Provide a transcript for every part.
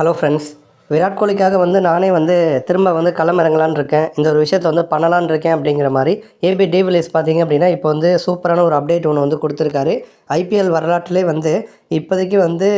Hello friends. Virat கோலிக்காக வந்து நானே வந்து திரும்ப வந்து களமிறங்கலான்னு இருக்கேன். இந்த ஒரு விஷயத்தை வந்து பண்ணலான்னு இருக்கேன் அப்படிங்கிற மாதிரி ஏபி டிவிலியர்ஸ் பார்த்தீங்க அப்படின்னா இப்போ வந்து சூப்பரான ஒரு அப்டேட் ஒன்று வந்து கொடுத்துருக்காரு. ஐபிஎல் வரலாற்றிலே வந்து இப்போதைக்கு வந்து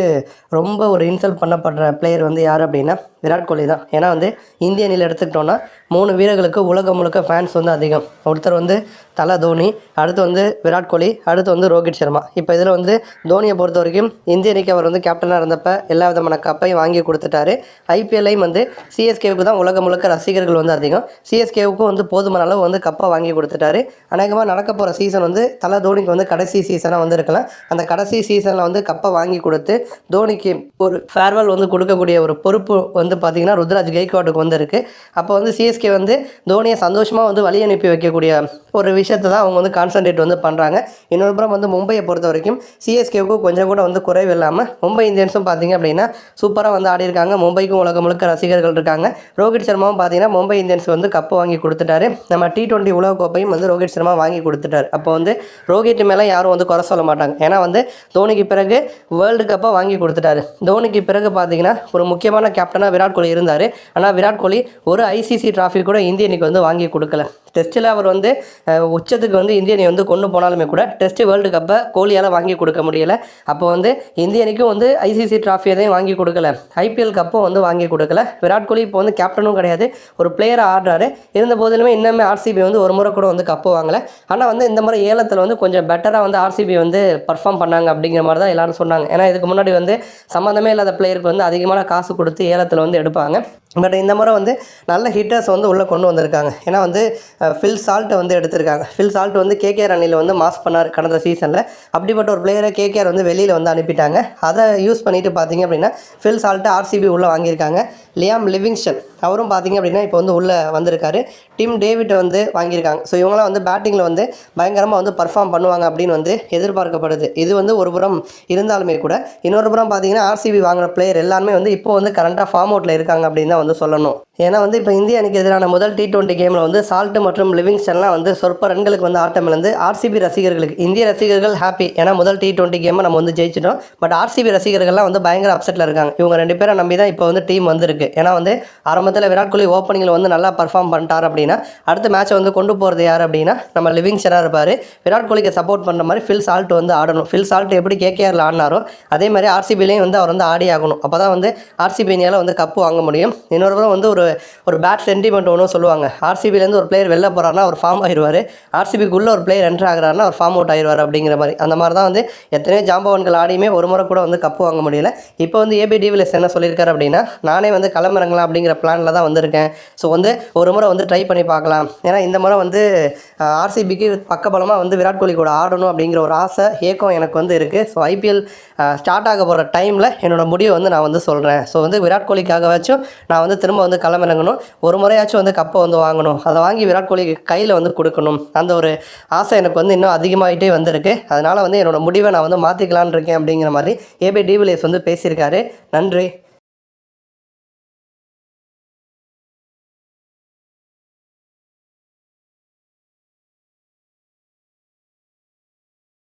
ரொம்ப ஒரு இன்சல்ட் பண்ணப்படுற பிளேயர் வந்து யார் அப்படின்னா விராட் கோலி தான். ஏன்னா வந்து இந்திய அணியில் எடுத்துக்கிட்டோன்னா மூணு வீரர்களுக்கு உலகம் முழுக்க ஃபேன்ஸ் வந்து அதிகம். ஒருத்தர் வந்து தலை தோனி அடுத்து வந்து விராட் கோலி அடுத்து வந்து ரோஹித் சர்மா. இப்போ இதில் வந்து தோனியை பொறுத்த வரைக்கும் இந்திய அணிக்கு அவர் வந்து கேப்டனாக இருந்தப்ப எல்லா விதமான கப்பையும் வாங்கி கொடுத்துட்டாரு. ஐபிஎல்லையும் வந்து சிஎஸ்கேவுக்கு தான் உலகம் முழுக்க ரசிகர்கள் வந்து அதிகம். சிஎஸ்கேவுக்கும் வந்து போதுமான அளவு வந்து கப்பை வாங்கி கொடுத்துட்டாரு. அநேகமாக நடக்க போகிற சீசன் வந்து தலை தோனிக்கு வந்து கடைசி சீசனாக வந்து இருக்கலாம் அந்த கடைசி சீசனில் வந்து கப்பை வாங்கி கொடுத்து தோனிக்கு ஒரு ஃபேர்வெல் வந்து கொடுக்கக்கூடிய ஒரு பொறுப்பு வந்து பார்த்திங்கன்னா ருத்ராஜ் கெய்க்வாட்டுக்கு வந்திருக்கு. அப்போ வந்து சிஎஸ்கே வந்து தோனியை சந்தோஷமாக வந்து வழி அனுப்பி வைக்கக்கூடிய ஒரு விஷயத்தை தான் அவங்க வந்து கான்சன்ட்ரேட் வந்து பண்ணுறாங்க இன்னொரு புறம் வந்து மும்பையை பொறுத்த வரைக்கும் சிஎஸ்கேவுக்கும் கொஞ்சம் கூட வந்து குறைவு இல்லாமல் மும்பை இந்தியன்ஸும் பார்த்தீங்க அப்படின்னா சூப்பராக வந்து ஆடி இருக்காங்க. மும்பைக்கும் உலகம் முழுக்க ரசிகர்கள் இருக்காங்க. ரோஹித் சர்மாவும் பார்த்தீங்கன்னா மும்பை இந்தியன்ஸ் வந்து கப்பு வாங்கி கொடுத்துட்டாரு. நம்ம டி டுவெண்ட்டி உலகக்கோப்பையும் வந்து ரோஹித் சர்மா வாங்கி கொடுத்துட்டார். அப்போ வந்து ரோஹித் மேலே யாரும் வந்து குறை சொல்ல மாட்டாங்க. ஏன்னா வந்து தோனிக்கு பிறகு வேர்ல்டு கப்பை வாங்கி கொடுத்துட்டாரு. தோனிக்கு பிறகு பார்த்தீங்கன்னா ஒரு முக்கியமான கேப்டனாக விராட் கோலி இருந்தார். ஆனால் விராட் கோலி ஒரு ஐசிசி டிராஃபி கூட இந்திய அணிக்கு வந்து வாங்கி கொடுக்கல. டெஸ்ட்டில் அவர் வந்து உச்சத்துக்கு வந்து இந்திய அணி வந்து கொண்டு போனாலுமே கூட டெஸ்ட் வேர்ல்டு கப்பை கோலியால் வாங்கி கொடுக்க முடியல. அப்போ வந்து இந்திய அணிக்கும் வந்து ஐசிசி டிராஃபி எதையும் வாங்கி கொடுக்கல. ஐபிஎல் கப்பும் வந்து வாங்கி கொடுக்கல. விராட் கோலி இப்போ வந்து கேப்டனும் கிடையாது. ஒரு பிளேயராக ஆடுறாரு. இருந்த போதிலுமே இன்னுமே ஆர்சிபி வந்து ஒரு முறை கூட வந்து கப்பு வாங்கலை. ஆனால் வந்து இந்த முறை ஏலத்தில் வந்து கொஞ்சம் பெட்டராக வந்து ஆர்சிபி வந்து பர்ஃபார்ம் பண்ணாங்க அப்படிங்கிற மாதிரி தான் எல்லாரும் சொன்னாங்க. ஏன்னா இதுக்கு முன்னாடி வந்து சம்மந்தமே இல்லாத பிளேயருக்கு வந்து அதிகமான காசு கொடுத்து ஏலத்தில் வந்து வந்து எடுப்பாங்க. பட் இந்த முறை வந்து நல்ல ஹிட்டர்ஸ் வந்து உள்ளே கொண்டு வந்திருக்காங்க. ஏன்னா வந்து ஃபில் சால்ட்டை வந்து எடுத்திருக்காங்க. ஃபில் சால்ட் வந்து கேகேஆர் அணியில் வந்து மாஸ் பண்ணார் கடந்த சீசனில் அப்படிப்பட்ட ஒரு பிளேயரை கேகேஆர் வந்து வெளியில் வந்து அனுப்பிட்டாங்க. அதை யூஸ் பண்ணிட்டு பார்த்தீங்க அப்படின்னா ஃபில் சால்ட்டை ஆர்சிபி உள்ளே வாங்கியிருக்காங்க. Liam Livingstone. அவரும் பார்த்தீங்க அப்படின்னா இப்போ வந்து உள்ளே வந்திருக்காரு. டிம் டேவிட்டை வந்து வாங்கியிருக்காங்க. ஸோ இவங்களாம் வந்து பேட்டிங்கில் வந்து பயங்கரமாக வந்து பர்ஃபார்ம் பண்ணுவாங்க அப்படின்னு வந்து எதிர்பார்க்கப்படுது. இது வந்து ஒரு புறம் இருந்தாலுமே கூட இன்னொரு புறம் பார்த்தீங்கன்னா ஆர்சிபி வாங்கின பிளேயர் எல்லாருமே வந்து இப்போ வந்து கரண்ட்டாக ஃபார்ம் அவுட்டில் இருக்காங்க அப்படின்னு தான் வந்து சொல்லணும். ஏன்னா வந்து இப்போ இந்திய அணிக்கு எதிரான முதல் டி டுவெண்ட்டி கேமில் வந்து சால்ட் மற்றும் லிவிங்ஸ்டன்லாம் வந்து சொற்ப ரன்களுக்கு வந்து ஆட்டம் இழந்து ஆர்சிபி ரசிகர்களுக்கு இந்திய ரசிகர்கள் ஹாப்பி ஏன்னா முதல் டி டுவெண்ட்டி கேமை நம்ம வந்து ஜெயிச்சிட்டோம். பட் ஆர்சிபி ரசிகர்கள்லாம் வந்து பயங்கர அப்செட்டில் இருக்காங்க. இவங்க ரெண்டு பேரை நம்பி தான் இப்போ வந்து டீம் வந்திருக்கு. ஏன்னா வந்து ஆரம்பத்தில் விராட் கோலி ஓப்பனிங்கில் வந்து நல்லா பர்ஃபார்ம் பண்ணிட்டார் அப்படின்னா அடுத்த மேட்சை வந்து கொண்டு போகிறது யார் அப்படின்னா நம்ம லிவிங்ஸ்டனாக இருப்பார். விராட் கோலிக்கு சப்போர்ட் பண்ணுற மாதிரி ஃபில் சால்ட் வந்து ஆடணும். ஃபில் சால்ட் எப்படி கேகேஆரில் ஆடினாரோ அதே மாதிரி ஆர்சிபிலையும் வந்து அவர் வந்து ஆடி ஆகணும் அப்போ தான் வந்து ஆர்சிபினியால் வந்து கப்பு வாங்க முடியும். இன்னொரு வந்து ஒரு ஒரு பேட் சென்டிமெண்ட் ஒன்றும் சொல்லுவாங்க. ஆர்சிபிலேருந்து ஒரு பிளேயர் வெளில போகிறாருன்னா அவர் ஃபார்ம் ஆயிடுவார் ஆர்சிபிக்குள்ளே ஒரு பிளேயர் என்ட்ரு ஆகிறாருன்னா அவர் ஃபார்ம் அவுட் ஆயிடுவார் அப்படிங்கிற மாதிரி. அந்த மாதிரி தான் வந்து எத்தனையோ ஜாம்பவன்கள் ஆடியுமே ஒரு முறை கூட வந்து கப்பு வாங்க முடியல. இப்போ வந்து ஏபி டிவிலியர்ஸ் என்ன சொல்லியிருக்காரு அப்படின்னா நானே வந்து களமிறங்கலாம் அப்படிங்கிற பிளானில் தான் வந்திருக்கேன். ஸோ வந்து ஒரு முறை வந்து ட்ரை பண்ணி பார்க்கலாம். ஏன்னா இந்த முறை வந்து ஆர்சிபிக்கு பக்கபலமாக வந்து விராட் கோலி கூட ஆடணும் அப்படிங்கிற ஒரு ஆசை ஏக்கம் எனக்கு வந்து இருக்குது ஸோ ஐபிஎல் ஸ்டார்ட் ஆக போகிற டைமில் என்னோடய முடிவை வந்து நான் வந்து சொல்கிறேன் ஸோ வந்து விராட் கோலிக்காகவாச்சும் நான் வந்து திரும்ப வந்து களமிறங்கணும். ஒரு முறையாச்சும் வந்து கப்பை வந்து வாங்கணும். அதை வாங்கி விராட் கோலிக்கு கையில் வந்து கொடுக்கணும். அந்த ஒரு ஆசை எனக்கு வந்து இன்னும் அதிகமாகிட்டே வந்திருக்கு. அதனால் வந்து என்னோடய முடிவை நான் வந்து மாற்றிக்கலான் இருக்கேன் அப்படிங்கிற மாதிரி ஏபி டிவிலியர்ஸ் வந்து பேசியிருக்காரு. நன்றி.